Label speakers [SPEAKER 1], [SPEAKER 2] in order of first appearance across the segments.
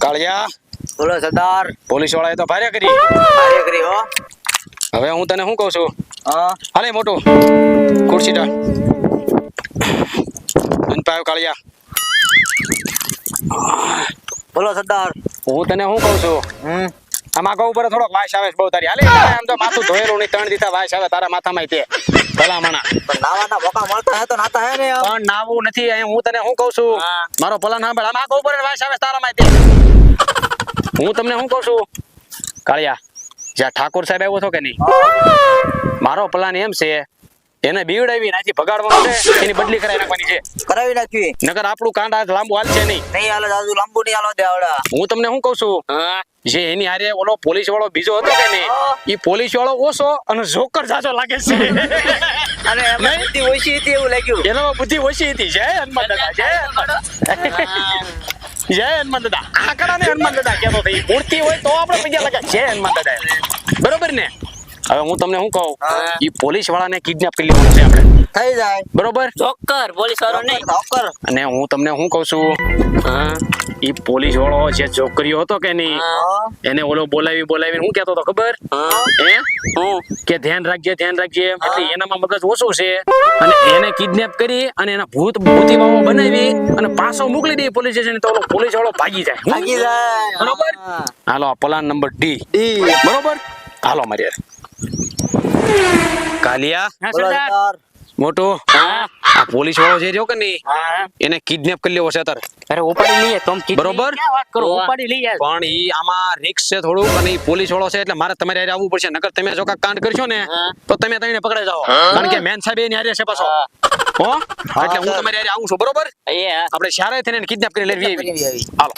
[SPEAKER 1] કાળિયા.
[SPEAKER 2] બોલો સરદાર.
[SPEAKER 1] પોલીસ વાળાએ તો ભારે કરી.
[SPEAKER 2] કાર્ય કરી હો.
[SPEAKER 1] હવે હું તને શું કહું છું?
[SPEAKER 2] હા.
[SPEAKER 1] હાલે મોટું. ખુરશી ટા અનપાયો કાળિયા.
[SPEAKER 2] બોલો સરદાર.
[SPEAKER 1] હું તને શું કહું છું?
[SPEAKER 2] હમ.
[SPEAKER 1] આમાં કહું ઉપર થોડોક વાસ આવે બહુ તારી. હાલે આમ તો માથું ધોયેલું નહીં ત્રણ દીધા વાસ આવે તારા માથામાં તે. ભલામણા.
[SPEAKER 2] પણ નાવાના મોકા મળતા હે તો નાતા હે ને
[SPEAKER 1] પણ નાવું નથી અહીં હું તને શું કહું છું? મારો પલાન સાંભળ આમાં કહું ઉપર વાસ આવે છે માહિતી હું તમને શું કહું છું? કાળિયા જ્યાં ઠાકોર સાહેબ આવ્યો છો કે નહીં? મારો પ્લાન એમ છે એને બીવડાવી નાખી ભગાડવાનો છે. એની બદલી કરાવી નાખવાની છે.
[SPEAKER 2] કરાવી નાખવી.
[SPEAKER 1] નકર આપણું કાંડ આજ લાંબુ હાલશે નહીં.
[SPEAKER 2] નહીં હાલે દાદુ લાંબુ નહીં હાલો દે
[SPEAKER 1] હું તમને શું કહું છું? જે એની હારે ઓલો પોલીસ વાળો બીજો હતો કે નહીં એ પોલીસ વાળો ઓછો અને જોકર જાજો લાગે છે.
[SPEAKER 2] અને બુદ્ધિ ઓછી હતી એવું લાગ્યું.
[SPEAKER 1] એનામાં બુદ્ધિ ઓછી હતી. જય હનુમાન દાદા જય જય હનુમાન દાદા. આંકડા ને હનુમાન દાદા કેતો થઈ મૂર્તિ હોય તો આપણે પૈસા લગા જય હનુમાન દાદા. બરોબર ને? હવે હું તમને શું કહું? એ પોલીસ વાળાને કિડનેપ કરી લેવાનો છે આપણે.
[SPEAKER 2] થઈ જાય.
[SPEAKER 1] બરોબર?
[SPEAKER 3] ચોક્કર પોલીસ વાળો નહીં
[SPEAKER 2] ચોક્કર.
[SPEAKER 1] અને હું તમને શું કહું છું? એ પોલીસ વાળો જે છોકરીઓ હતો કે નહીં એને ઓલો બોલાવી બોલાવી હું કેતો હતો ખબર? હે. કે ધ્યાન રાખજે ધ્યાન રાખજે. એટલે એનામાં મગજ ઓછું છે. અને એને કિડનેપ કરી અને એના ભૂત ભૂતી બાબો બનાવી અને પાછો મોકલી દે પોલીસ સ્ટેશન તો ઓલો પોલીસ વાળો ભાગી જાય.
[SPEAKER 2] ભાગી જાય.
[SPEAKER 1] બરોબર? હાલો પ્લાન નંબર ડી. બરોબર? હાલો મારી. કાલિયા? મોટો? આ પોલીસ વાળો જે રહ્યો કે નહીં? એને કિડનેપ કરી લેવો છે તારે
[SPEAKER 3] અરે ઉપાડી લઈએ. તમ
[SPEAKER 1] બરોબર.
[SPEAKER 3] વાત કરો? ઉપાડી લઈએ.
[SPEAKER 1] પણ ઈ આમાં રિક્સ છે થોડુંક અને ઈ પોલીસ વાળો છે એટલે મારે તમારે હારે આવવું પડશે. નકર તમે જો કાંડ કરશો ને તો તમે તઈને પકડાઈ જાઓ. કારણ કે મેન સાહેબ એની હારે છે પાછો. હો. એટલે હું તમારે હારે આવું છું. બરોબર?
[SPEAKER 3] એ હા.
[SPEAKER 1] આપણે શારે થઈને કિડનેપ કરી લેવી
[SPEAKER 2] આવી.
[SPEAKER 1] હાલો.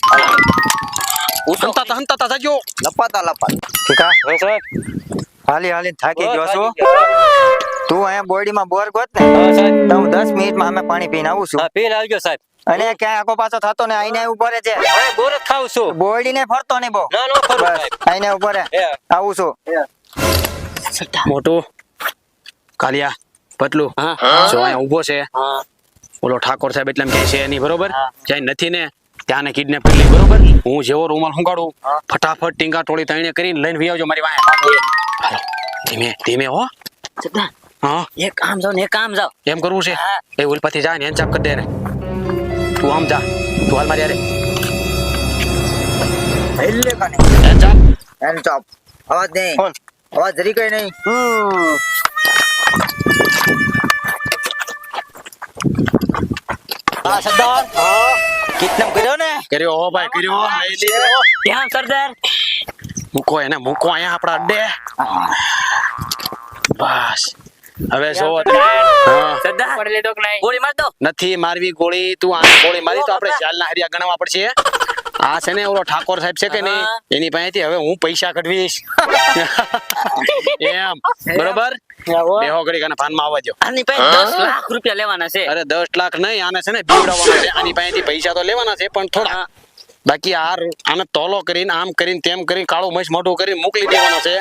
[SPEAKER 1] હંતા હંતા તા જાજો
[SPEAKER 2] લપાતા લપાત.
[SPEAKER 4] ઠીકા હાલી હાલી થાકી ગયો છું. તું અહીંયા બોડીમાં બોર ગોત ને. તો હું દસ મિનિટમાં અમે પાણી પીને આવું છું.
[SPEAKER 3] પીને આવજો સાહેબ.
[SPEAKER 4] અને ક્યાંય આખો પાછો થતો ને આઈને ઊભો રહે છે
[SPEAKER 3] બોર જ ખાવ છું.
[SPEAKER 4] બોડી ને ફરતો નહીં. બહુ આઈને ઊભો રહે. આવું છું.
[SPEAKER 1] મોટું. કાલિયા પતલું
[SPEAKER 3] હા.
[SPEAKER 1] જો અહીંયા ઊભો છે.
[SPEAKER 3] હા.
[SPEAKER 1] ઓલો ઠાકોર સાહેબ એટલે એમ કે છે એની બરોબર? જાય નથી ને. ત્યાંને કિડનેપ કરી લઈ બરોબર? હું જેવો રૂમાલ હુંગાડું ફટાફટ ટીંગા ટોળી તણીને કરીને લઈને વી આવજો મારી વાંહે. હાલો ધીમે ધીમે હો. હા?
[SPEAKER 3] એક કામ જાવ ને એક કામ જાવ.
[SPEAKER 1] એમ કરવું છે?
[SPEAKER 3] હા.
[SPEAKER 1] એ ઉલપાથી જાય ને એનચાપ કરી દે ને તું આમ જા તું હાલ મારી અરે
[SPEAKER 2] હેલે કાને.
[SPEAKER 1] એનચાપ
[SPEAKER 2] એન ચોપ અવાજ નહીં. અવાજ જરી કઈ નહીં.
[SPEAKER 4] હા સરદાર. કિડનેપ કર્યો ને
[SPEAKER 1] કર્યો હો ભાઈ કર્યો લઈ લીધો
[SPEAKER 3] સરદાર
[SPEAKER 1] મૂકો એને મૂકો અહીંયા આપણા અડ્ડે. બસ. હવે જો
[SPEAKER 3] ગોળી માર દો.
[SPEAKER 1] નથી મારવી ગોળી તું આ ગોળી મારી તો આપણે ચાલના હરિયા ગણવા પડશે. આ છે ને ઓલો ઠાકોર સાહેબ છે કે નહીં? એની પાસેથી હવે હું પૈસા કઢવીશ. એમ. બરોબર? બેહો ઘડી કાને ફાનમાં આવવા દો
[SPEAKER 3] આની પાસે દસ લાખ રૂપિયા લેવાના છે.
[SPEAKER 1] અરે દસ લાખ નહીં આને છે ને બીવડાવવાનો છે. આની પાસેથી પૈસા તો લેવાના છે પણ થોડા. બાકી આ આને તોલો કરીને આમ કરીને તેમ કરીને કાળો મસ મોટું કરીને મોકલી દેવાનો છે.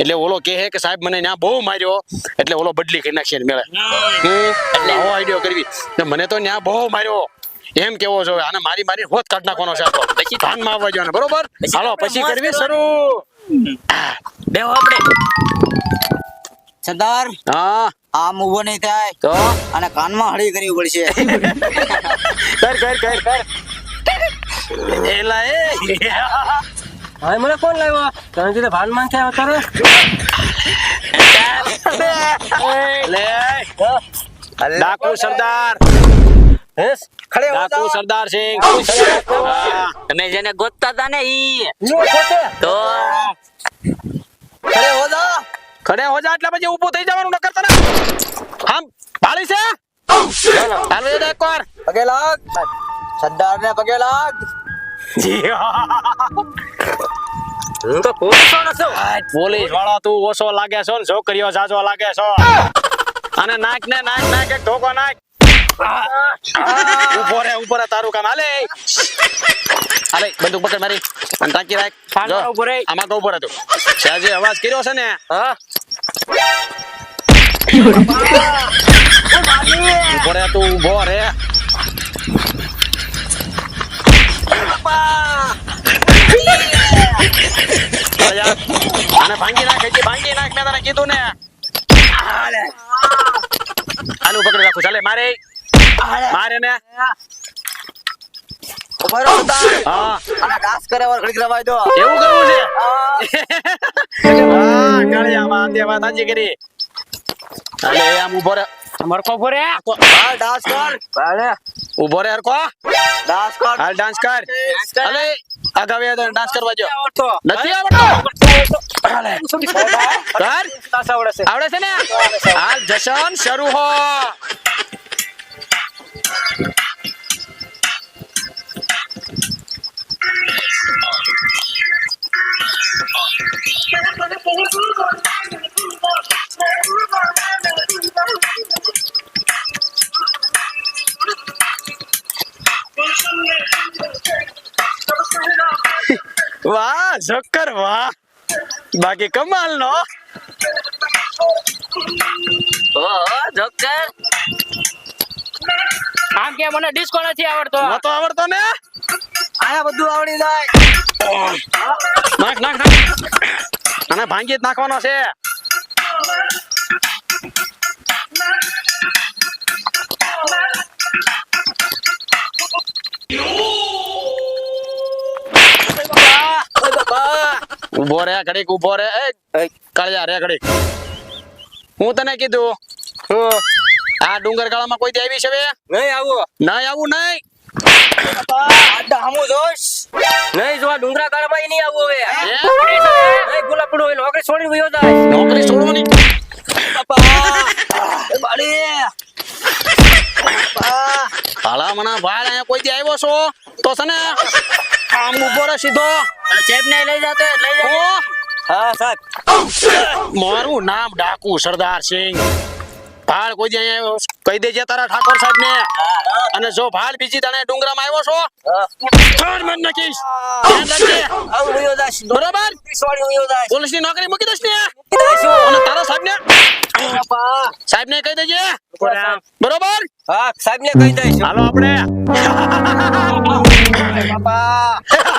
[SPEAKER 1] એટલે ઓલો કહે કે સાહેબ મને ત્યાં બહુ માર્યો. એટલે ઓલો બદલી કરી નાખશે મેળે. હું એટલે આવો આઈડિયો કરવી. મને તો ત્યાં બહુ માર્યો. એમ કેવો છો? આને મારી મારી હોત કાઢ નાખવાનો છે આ તો. પછી? ભાનમાં આવવા જોઈએ બરોબર?
[SPEAKER 3] પછી
[SPEAKER 1] હાલો પછી કરવી શરૂ.
[SPEAKER 3] બેહો આપણે.
[SPEAKER 2] સરદાર
[SPEAKER 1] હા.
[SPEAKER 2] આમ ઊભો નહીં થાય.
[SPEAKER 1] તો?
[SPEAKER 2] અને કાનમાં હળી કરવી પડશે.
[SPEAKER 1] કર કર કર કર. એલા એ
[SPEAKER 5] હા મને કોણ લાવ્યો? તમે ભાન ભાનમાં છે તારે.
[SPEAKER 1] લે. ડાકુ સરદાર. ડાકુ સરદાર સિંહ
[SPEAKER 3] તમે જેને ગોતતા હતા ને ઈ. તો?
[SPEAKER 2] ખડે હો જા
[SPEAKER 1] ખડે હો જા એટલે પછી ઊભો થઈ જવાનું નકર તને આમ પાળી છે? હાલો વેદ એક વાર.
[SPEAKER 2] પગે લાગ. સરદાર ને પગે લાગ.
[SPEAKER 3] હું. તો પોલીસ વાળો છું
[SPEAKER 1] પોલીસ વાળો તું ઓછો લાગે છો ને છોકરીઓ જાજો લાગે છો. અને નાખ ને નાખ નાખ એક ધોકો નાખ. ઊભો રે ઊભો રે તારું કામ હાલે હાલે બંદૂક પકડ મારી અને તાકી રાખ જો આમાં તો ઊભો રહે તું આજે અવાજ કર્યો છે ને
[SPEAKER 3] હા
[SPEAKER 1] ઊભો રે તું ઊભો રે આને ભાંગી નાખ હજી ભાંગી નાખ મેં તને કીધું ને આનું પકડી રાખું ચાલે મારે મારે ને?
[SPEAKER 2] ઊભો
[SPEAKER 1] હા.
[SPEAKER 2] અને ડાન્સ કરે વાર ઘડીક રવાય દો.
[SPEAKER 1] એવું કરવું છે? વાહ કાળિયા માં તે વાત સાચી કરી. અલે આમ ઊભો રે
[SPEAKER 5] મરકો
[SPEAKER 2] ડાન્સ કર.
[SPEAKER 1] ઊભો રે હરકો
[SPEAKER 2] ડાન્સ કર.
[SPEAKER 1] હાલ ડાન્સ કર. અલે અગાવે ડાન્સ કરવા જો. નથી આવડતો?
[SPEAKER 5] આવડે છે.
[SPEAKER 1] ને? હાલ જશન શરૂ હો. વાહ જોકર વાહ. બાકી કમાલ નો
[SPEAKER 3] જોકર.
[SPEAKER 5] આમ કે મને ડિસ્કો નથી આવડતો.
[SPEAKER 1] તો આવડતો ને?
[SPEAKER 2] આયા બધું આવડી જાય.
[SPEAKER 1] નાખ નાખ નાખ. અને ભાંગી જ નાખવાનો છે. ઊભો રે ઘડીક ઊભો રે. એ કળિયા રે ઘડીક. હું તને કીધું? આ ડુંગર ગાળામાં કોઈ દેવી આવી છે બે?
[SPEAKER 5] નહીં આવો.
[SPEAKER 1] નહીં આવું નહીં.
[SPEAKER 2] આડા હમું જોઈશ.
[SPEAKER 5] નહીં જો આ ડુંગરા ગાળામાં નહીં આવું હવે. નહીં ગુલાબ પડો હોય નોકરી છોડી ગયો જાય.
[SPEAKER 1] નોકરી છોડવાની?
[SPEAKER 2] બાળી.
[SPEAKER 1] હાલા ભાઈ અહીંયા કોઈ થી આવ્યો છો? તો છે ને આમ ઊભો રહે સીધો.
[SPEAKER 3] ચેપ ને લઈ જતો લઈ જા.
[SPEAKER 5] હા. સાહેબ.
[SPEAKER 1] મારું નામ ડાકુ સરદાર સિંહ. ભાળ કોઈ દી અહીંયા કહી દેજે તારા ઠાકોર સાહેબ ને અને જો ભાળ બીજી તને ડુંગરામાં આવ્યો છો ત્રણ મન નકીશ બરોબર? પોલીસની નોકરી મૂકી દઈશ ને. અને તારા સાહેબ ને સાહેબ ને કહી દેજે. બરોબર?
[SPEAKER 5] હા સાહેબ ને કહી દઈશ.
[SPEAKER 1] હાલો આપણે.
[SPEAKER 2] 爸爸